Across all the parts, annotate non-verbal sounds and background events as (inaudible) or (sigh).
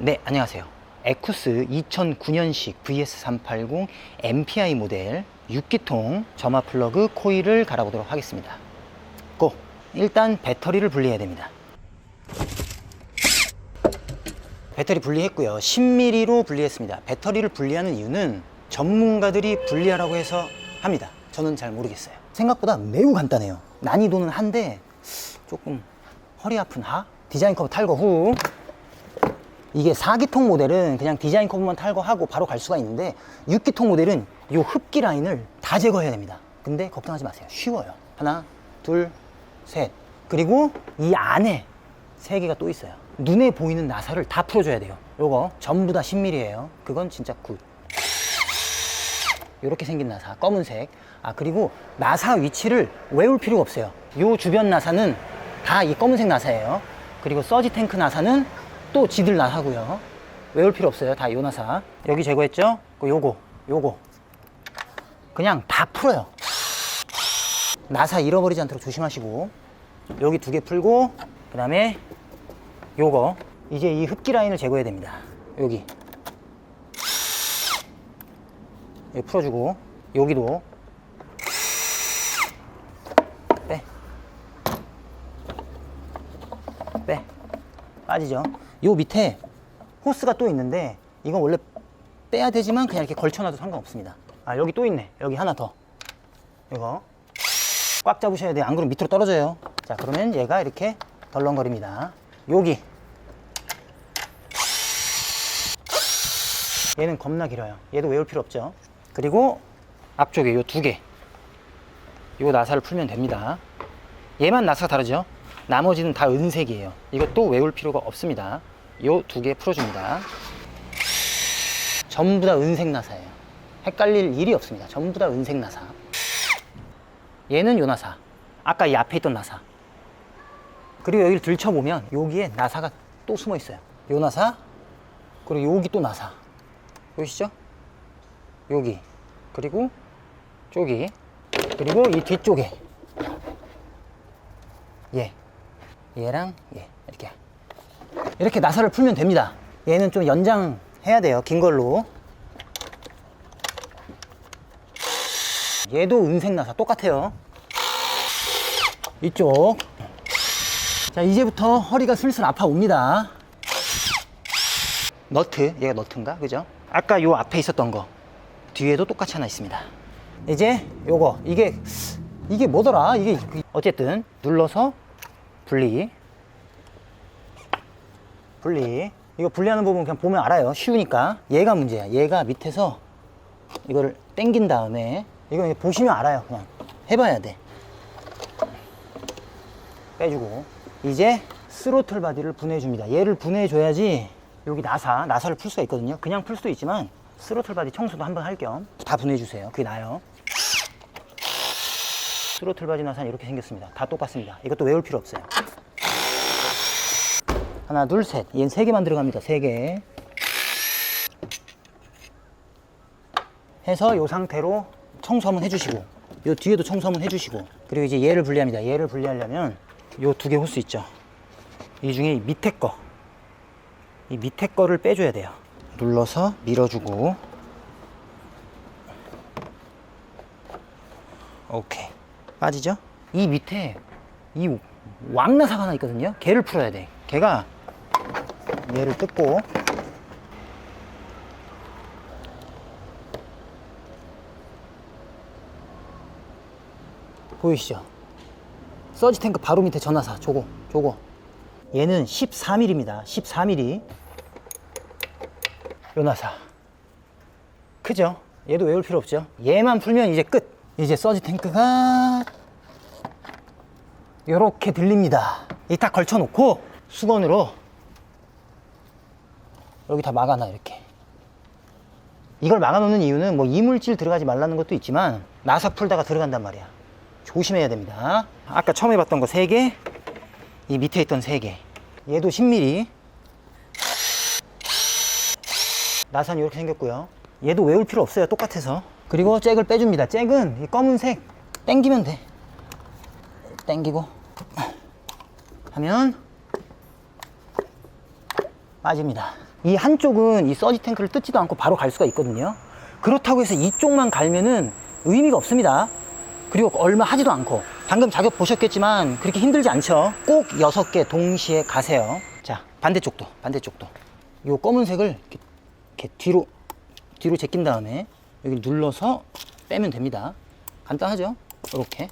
네, 안녕하세요. 에쿠스 2009년식 VS380 MPI 모델 6기통 점화 플러그 코일을 갈아보도록 하겠습니다. 고! 일단 배터리를 분리해야 됩니다. 배터리 분리했고요. 10mm로 분리했습니다. 배터리를 분리하는 이유는 전문가들이 분리하라고 해서 합니다. 저는 잘 모르겠어요. 생각보다 매우 간단해요. 난이도는 한데 조금 허리 아픈 하? 디자인 커브 탈거 후 이게 4기통 모델은 그냥 디자인 커브만 탈거하고 바로 갈 수가 있는데 6기통 모델은 이 흡기 라인을 다 제거해야 됩니다. 근데 걱정하지 마세요. 쉬워요. 하나, 둘, 셋. 그리고 이 안에 세 개가 또 있어요. 눈에 보이는 나사를 다 풀어줘야 돼요. 요거 전부 다 10mm예요. 그건 진짜 굿. 이렇게 생긴 나사, 검은색. 아, 그리고 나사 위치를 외울 필요가 없어요. 요 주변 나사는 다 이 검은색 나사예요. 그리고 서지 탱크 나사는 또 지들 나사고요. 외울 필요 없어요. 다 요 나사. 여기 제거했죠? 그 요거, 요거. 그냥 다 풀어요. 나사 잃어버리지 않도록 조심하시고. 여기 두 개 풀고, 그 다음에 요거. 이제 이 흡기 라인을 제거해야 됩니다. 여기. 여기 풀어주고 여기도 빼. 빼. 빠지죠. 요 밑에 호스가 또 있는데 이건 원래 빼야 되지만 그냥 이렇게 걸쳐놔도 상관없습니다. 아 여기 또 있네. 여기 하나 더. 이거 꽉 잡으셔야 돼요. 안 그러면 밑으로 떨어져요. 자 그러면 얘가 이렇게 덜렁거립니다. 여기 얘는 겁나 길어요. 얘도 외울 필요 없죠. 그리고 앞쪽에 요 두 개. 요 나사를 풀면 됩니다. 얘만 나사가 다르죠? 나머지는 다 은색이에요. 이것도 외울 필요가 없습니다. 요 두 개 풀어줍니다. 전부 다 은색 나사예요. 헷갈릴 일이 없습니다. 전부 다 은색 나사. 얘는 요 나사. 아까 이 앞에 있던 나사. 그리고 여기를 들춰보면 여기에 나사가 또 숨어 있어요. 요 나사, 그리고 여기 또 나사. 보이시죠? 여기 그리고 저기 그리고 이 뒤쪽에 얘 얘랑 얘 이렇게 이렇게 나사를 풀면 됩니다. 얘는 좀 연장해야 돼요 긴 걸로. 얘도 은색 나사 똑같아요. 이쪽. 자 이제부터 허리가 슬슬 아파 옵니다. 너트 얘가 너트인가? 그죠? 아까 요 앞에 있었던 거. 뒤에도 똑같이 하나 있습니다. 이제 요거. 이게 이게 뭐더라? 이게 어쨌든 눌러서 분리 분리. 이거 분리하는 부분 그냥 보면 알아요. 쉬우니까. 얘가 문제야. 얘가 밑에서 이거를 당긴 다음에 이거 보시면 알아요. 그냥 해봐야 돼. 빼주고. 이제 스로틀 바디를 분해줍니다. 얘를 분해줘야지 여기 나사 나사를 풀 수가 있거든요. 그냥 풀 수도 있지만 스로틀 바디 청소도 한번 할 겸 다 분해주세요. 그게 나아요. 스로틀 바디 나사는 이렇게 생겼습니다. 다 똑같습니다. 이것도 외울 필요 없어요 하나 둘셋 얘는 세 개만 들어갑니다 세 개 해서 이 상태로 청소 한번 해주시고 이 뒤에도 청소 한번 해주시고 그리고 이제 얘를 분리합니다 얘를 분리하려면 이 두 개 호스 있죠 이 중에 이 밑에 거 이 밑에 거를 빼줘야 돼요. 눌러서 밀어주고. 오케이. 빠지죠? 이 밑에 이 왕나사가 하나 있거든요. 걔를 풀어야 돼. 걔가 얘를 뜯고 보이시죠? 서지 탱크 바로 밑에 전화사 저거 저거 얘는 14mm입니다. 14mm. 요나사. 크죠? 얘도 외울 필요 없죠? 얘만 풀면 이제 끝. 이제 서지 탱크가 이렇게 들립니다. 이 딱 걸쳐 놓고 수건으로 여기 다 막아놔 이렇게. 이걸 막아놓는 이유는 뭐 이물질 들어가지 말라는 것도 있지만 나사 풀다가 들어간단 말이야. 조심해야 됩니다. 아까 처음 해봤던 거 3개, 이 밑에 있던 3개. 얘도 10mm. 나사는 이렇게 생겼고요. 얘도 외울 필요 없어요. 똑같아서. 그리고 잭을 빼줍니다. 잭은 이 검은색 땡기면 돼. 땡기고 하면 빠집니다. 이 한쪽은 이 서지 탱크를 뜯지도 않고 바로 갈 수가 있거든요. 그렇다고 해서 이쪽만 갈면은 의미가 없습니다. 그리고 얼마 하지도 않고 방금 자격 보셨겠지만 그렇게 힘들지 않죠. 꼭 여섯 개 동시에 가세요. 자 반대쪽도 반대쪽도 요 검은색을 이렇게, 이렇게 뒤로 뒤로 제낀 다음에 여기 눌러서 빼면 됩니다. 간단하죠? 이렇게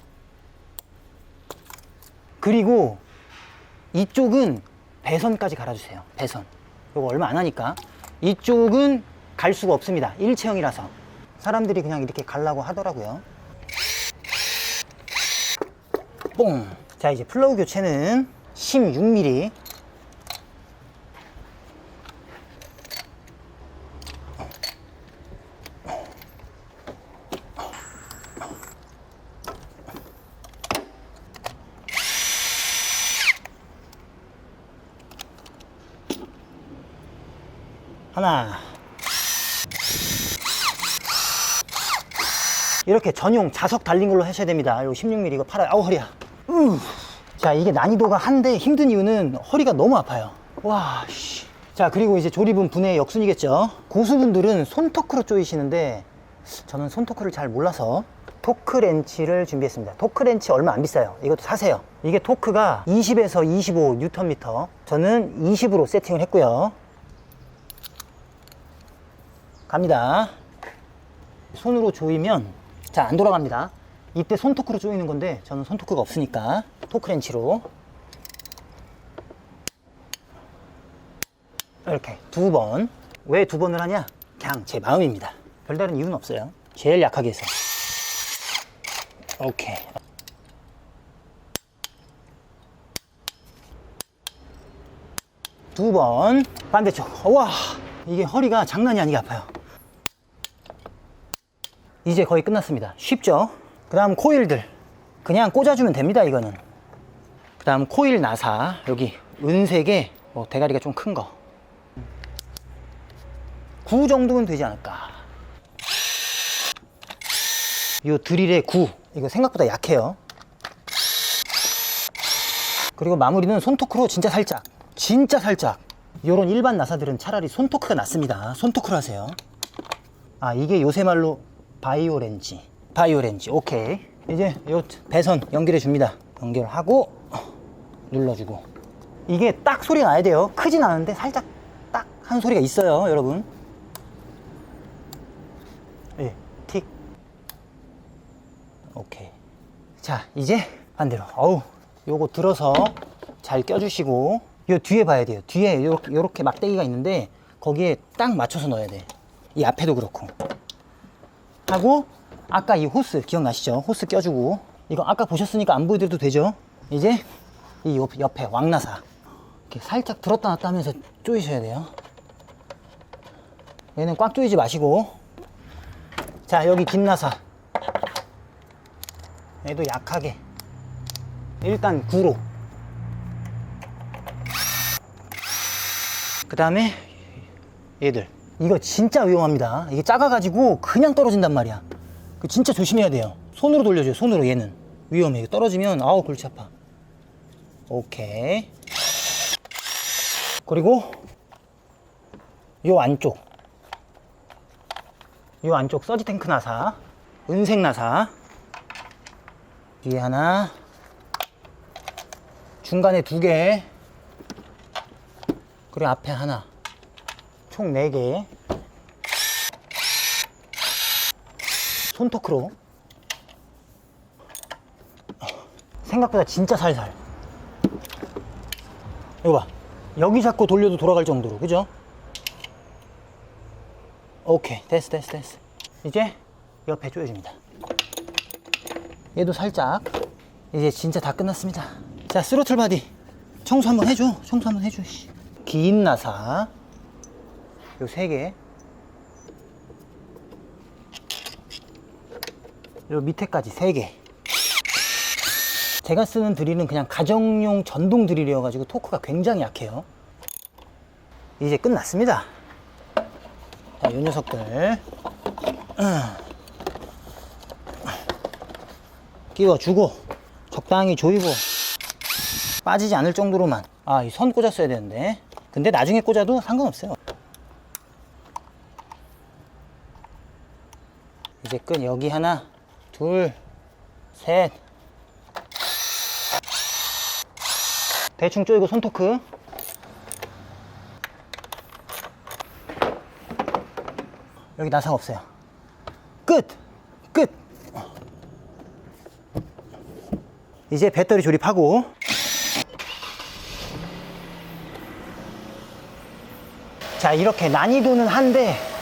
그리고 이쪽은 배선까지 갈아주세요. 배선. 이거 얼마 안 하니까. 이쪽은 갈 수가 없습니다. 일체형이라서. 사람들이 그냥 이렇게 가려고 하더라고요. 뽕. 자, 이제 플러그 교체는 16mm. 하나. 이렇게 전용 자석 달린 걸로 하셔야 됩니다. 이거 16mm 이거 팔아요. 아우 허리야. 우. 자 이게 난이도가 한데 힘든 이유는 허리가 너무 아파요. 와 씨. 자 그리고 이제 조립은 분해 역순이겠죠. 고수분들은 손토크로 조이시는데 저는 손토크를 잘 몰라서 토크 렌치를 준비했습니다. 토크 렌치 얼마 안 비싸요. 이것도 사세요. 이게 토크가 20에서 25 뉴턴미터. 저는 20으로 세팅을 했고요. 갑니다. 손으로 조이면 잘안 돌아갑니다. 이때 손토크로 조이는 건데 저는 손토크가 없으니까 토크렌치로 이렇게 두 번. 왜 두 번을 하냐? 그냥 제 마음입니다. 별다른 이유는 없어요. 제일 약하게 해서. 오케이. 두 번. 반대쪽. 와, 이게 허리가 장난이 아니게 아파요. 이제 거의 끝났습니다. 쉽죠? 그 다음 코일들. 그냥 꽂아주면 됩니다, 이거는. 그 다음 코일 나사. 여기 은색에 뭐 대가리가 좀 큰 거. 9 정도면 되지 않을까. 이 드릴의 9. 이거 생각보다 약해요. 그리고 마무리는 손토크로 진짜 살짝. 진짜 살짝. 요런 일반 나사들은 차라리 손토크가 낫습니다. 손토크로 하세요. 아, 이게 요새 말로 바이오 렌지. 바이오 렌지. 오케이. 이제 요 배선 연결해 줍니다. 연결하고 눌러주고. 이게 딱 소리가 나야 돼요. 크진 않은데 살짝 딱 한 소리가 있어요, 여러분. 예, 틱. 오케이. 자, 이제 반대로. 어우, 요거 들어서 잘 껴주시고, 요 뒤에 봐야 돼요. 뒤에 요렇게, 요렇게 막대기가 있는데, 거기에 딱 맞춰서 넣어야 돼. 이 앞에도 그렇고. 하고, 아까 이 호스, 기억나시죠? 호스 껴주고. 이거 아까 보셨으니까 안 보여드려도 되죠? 이제, 이 옆, 옆에 왕나사. 이렇게 살짝 들었다 놨다 하면서 조이셔야 돼요. 얘는 꽉 조이지 마시고. 자, 여기 뒷나사. 얘도 약하게. 일단 구로. 그 다음에 얘들. 이거 진짜 위험합니다. 이게 작아가지고 그냥 떨어진단 말이야. 그 진짜 조심해야 돼요. 손으로 돌려줘요. 손으로 얘는. 위험해. 이거 떨어지면 아우 골치 아파. 오케이. 그리고 요 안쪽. 요 안쪽 서지 탱크 나사. 은색 나사. 뒤에 하나. 중간에 두 개. 그리고 앞에 하나. 총네 개. 손토크로. 생각보다 진짜 살살. 이거 봐. 여기 잡고 돌려도 돌아갈 정도로. 그죠? 오케이. 됐어, 됐어, 됐어. 이제 옆에 조여줍니다. 얘도 살짝. 이제 진짜 다 끝났습니다. 자, 스로틀 바디. 청소 한번 해줘. 청소 한번 해줘. 씨. 긴 나사. 요 세 개. 요 밑에까지 세 개. 제가 쓰는 드릴은 그냥 가정용 전동 드릴이어가지고 토크가 굉장히 약해요. 이제 끝났습니다. 자, 요 녀석들. (clears throat) 끼워주고, 적당히 조이고, 빠지지 않을 정도로만. 아, 이 선 꽂았어야 되는데. 근데 나중에 꽂아도 상관없어요. 끝 여기 하나 둘셋 대충 쪼이고 손토크 여기 나사 없어요 끝! 끝! 이제 배터리 조립하고 자 이렇게 난이도는 한데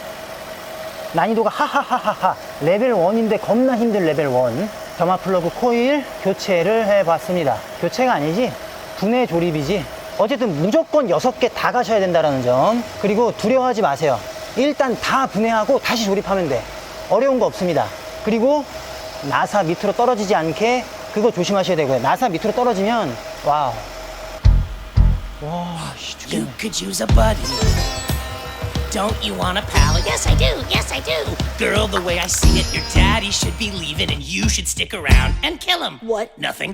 난이도가 하하하하하. 레벨 1인데 겁나 힘든 레벨 1 점화 플러그 코일 교체를 해봤습니다. 교체가 아니지? 분해 조립이지. 어쨌든 무조건 6개 다 가셔야 된다는 점. 그리고 두려워하지 마세요. 일단 다 분해하고 다시 조립하면 돼. 어려운 거 없습니다. 그리고 나사 밑으로 떨어지지 않게 그거 조심하셔야 되고요. 나사 밑으로 떨어지면 와우. 와 씨, 죽겠네. You could use a buddy. Don't you want a pal? Yes, I do. Yes, I do. Girl, the way I see it, your daddy should be leaving and you should stick around and kill him. What? Nothing.